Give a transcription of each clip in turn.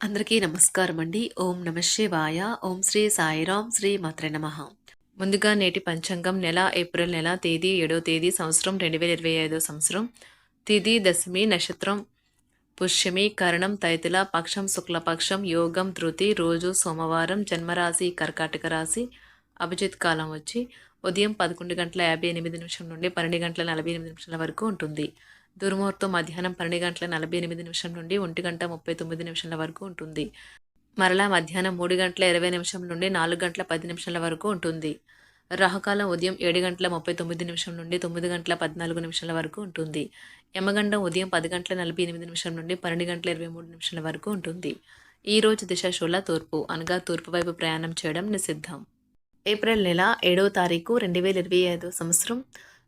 అందరికీ నమస్కారం అండి. ఓం నమ శివాయ. ఓం శ్రీ సాయిరాం శ్రీ మాత్ర నమ. ముందుగా నేటి పంచాంగం నెల ఏప్రిల్ నెల తేదీ ఏడో తేదీ సంవత్సరం రెండు వేల ఇరవై ఐదో సంవత్సరం. తిథి దశమి నక్షత్రం పుష్యమి కరణం తైతుల పక్షం శుక్లపక్షం యోగం ధృతి రోజు సోమవారం జన్మరాశి కర్కాటక రాశి అభిజిత్ కాలం వచ్చి ఉదయం పదకొండు గంటల యాభై ఎనిమిది నిమిషం నుండి పన్నెండు గంటల నలభై ఎనిమిది నిమిషాల వరకు ఉంటుంది. దుర్ముహూర్తం మధ్యాహ్నం పన్నెండు గంటల నలభై ఎనిమిది నిమిషం నుండి ఒంటి గంట ముప్పై తొమ్మిది నిమిషాల వరకు ఉంటుంది. మరలా మధ్యాహ్నం మూడు గంటల ఇరవై నిమిషం నుండి నాలుగు గంటల పది నిమిషాల వరకు ఉంటుంది. రాహుకాలం ఉదయం ఏడు గంటల ముప్పై తొమ్మిది నిమిషం నుండి తొమ్మిది గంటల పద్నాలుగు నిమిషాల వరకు ఉంటుంది. యమగండం ఉదయం పది గంటల నలభై ఎనిమిది నిమిషం నుండి పన్నెండు గంటల ఇరవై మూడు నిమిషాల వరకు ఉంటుంది. ఈ రోజు దిశ శూల తూర్పు అనగా తూర్పు వైపు ప్రయాణం చేయడం నిషిద్ధం. ఏప్రిల్ నెల ఏడవ తారీఖు రెండు వేల ఇరవై ఐదో సంవత్సరం.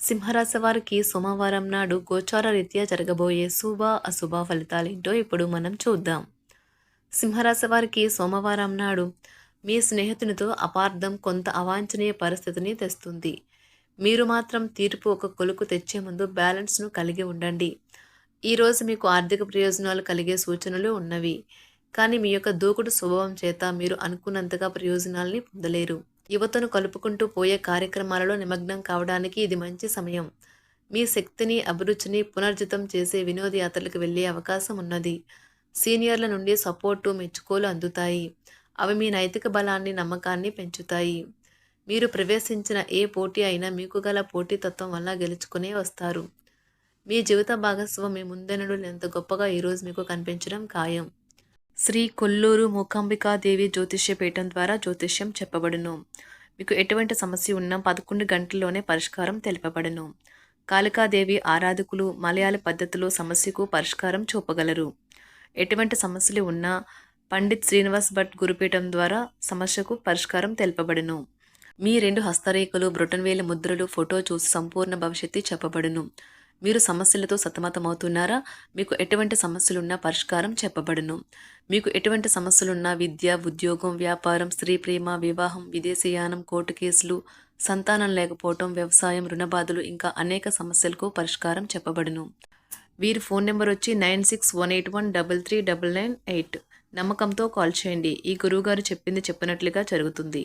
సింహరాశి వారికి సోమవారం నాడు గోచార రీత్యా జరగబోయే శుభ అశుభ ఫలితాలేంటో ఇప్పుడు మనం చూద్దాం. సింహరాశి వారికి సోమవారం నాడు మీ స్నేహితునితో అపార్థం కొంత అవాంఛనీయ పరిస్థితిని తెస్తుంది. మీరు మాత్రం తీర్పు ఒక కొలుకు తెచ్చే ముందు బ్యాలెన్స్ను కలిగి ఉండండి. ఈరోజు మీకు ఆర్థిక ప్రయోజనాలు కలిగే సూచనలు ఉన్నవి. కానీ మీ యొక్క దూకుడు స్వభావం చేత మీరు అనుకున్నంతగా ప్రయోజనాల్ని పొందలేరు. యువతను కలుపుకుంటూ పోయే కార్యక్రమాలలో నిమగ్నం కావడానికి ఇది మంచి సమయం. మీ శక్తిని అభిరుచిని పునర్జితం చేసే వినోదయాత్రలకు వెళ్ళే అవకాశం ఉన్నది. సీనియర్ల నుండి సపోర్టు మెచ్చుకోలు అందుతాయి. అవి మీ నైతిక బలాన్ని నమ్మకాన్ని పెంచుతాయి. మీరు ప్రవేశించిన ఏ పోటీ అయినా మీకు గల పోటీతత్వం వల్ల గెలుచుకునే వస్తారు. మీ జీవిత భాగస్వామి ముందెనడు ఎంత గొప్పగా ఈరోజు మీకు కనిపించడం ఖాయం. శ్రీ కొల్లూరు మూకాంబికాదేవి జ్యోతిష్య పీఠం ద్వారా జ్యోతిష్యం చెప్పబడును. మీకు ఎటువంటి సమస్య ఉన్నా పదకొండు గంటల్లోనే పరిష్కారం తెలుపబడును. కాళికాదేవి ఆరాధకులు మలయాళ పద్ధతిలో సమస్యకు పరిష్కారం చూపగలరు. ఎటువంటి సమస్యలు ఉన్నా పండిత్ శ్రీనివాస్ భట్ గురుపీఠం ద్వారా సమస్యకు పరిష్కారం తెలుపబడును. మీ రెండు హస్తరేఖలు బ్రొటన్వేల ముద్రలు ఫోటో చూసి సంపూర్ణ భవిష్యత్తు చెప్పబడును. మీరు సమస్యలతో సతమతమవుతున్నారా? మీకు ఎటువంటి సమస్యలున్నా పరిష్కారం చెప్పబడును. మీకు ఎటువంటి సమస్యలున్నా విద్య ఉద్యోగం వ్యాపారం స్త్రీ ప్రేమ వివాహం విదేశీయానం కోర్టు కేసులు సంతానం లేకపోవటం వ్యవసాయం రుణబాధలు ఇంకా అనేక సమస్యలకు పరిష్కారం చెప్పబడును. వీరి ఫోన్ నెంబర్ వచ్చి nine six one eight one double three double nine eight. నమ్మకంతో కాల్ చేయండి. ఈ గురువుగారు చెప్పింది చెప్పినట్లుగా జరుగుతుంది.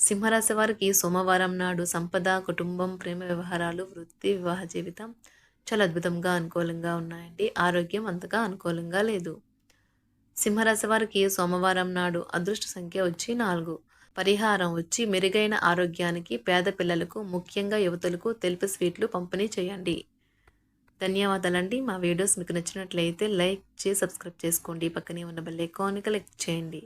సింహరాశి వారికి సోమవారం నాడు సంపద కుటుంబం ప్రేమ వ్యవహారాలు వృత్తి వివాహ జీవితం చాలా అద్భుతంగా అనుకూలంగా ఉన్నాయండి. ఆరోగ్యం అంతగా అనుకూలంగా లేదు. సింహరాశి వారికి సోమవారం నాడు అదృష్ట సంఖ్య వచ్చి నాలుగు. పరిహారం వచ్చి మెరుగైన ఆరోగ్యానికి పేద పిల్లలకు ముఖ్యంగా యువతులకు తెలుపు స్వీట్లు పంపిణీ చేయండి. ధన్యవాదాలండి. మా వీడియోస్ మీకు నచ్చినట్లయితే లైక్ చేసి సబ్స్క్రైబ్ చేసుకోండి. పక్కనే ఉన్న బెల్ ఐకాన్ క్లిక్ చేయండి.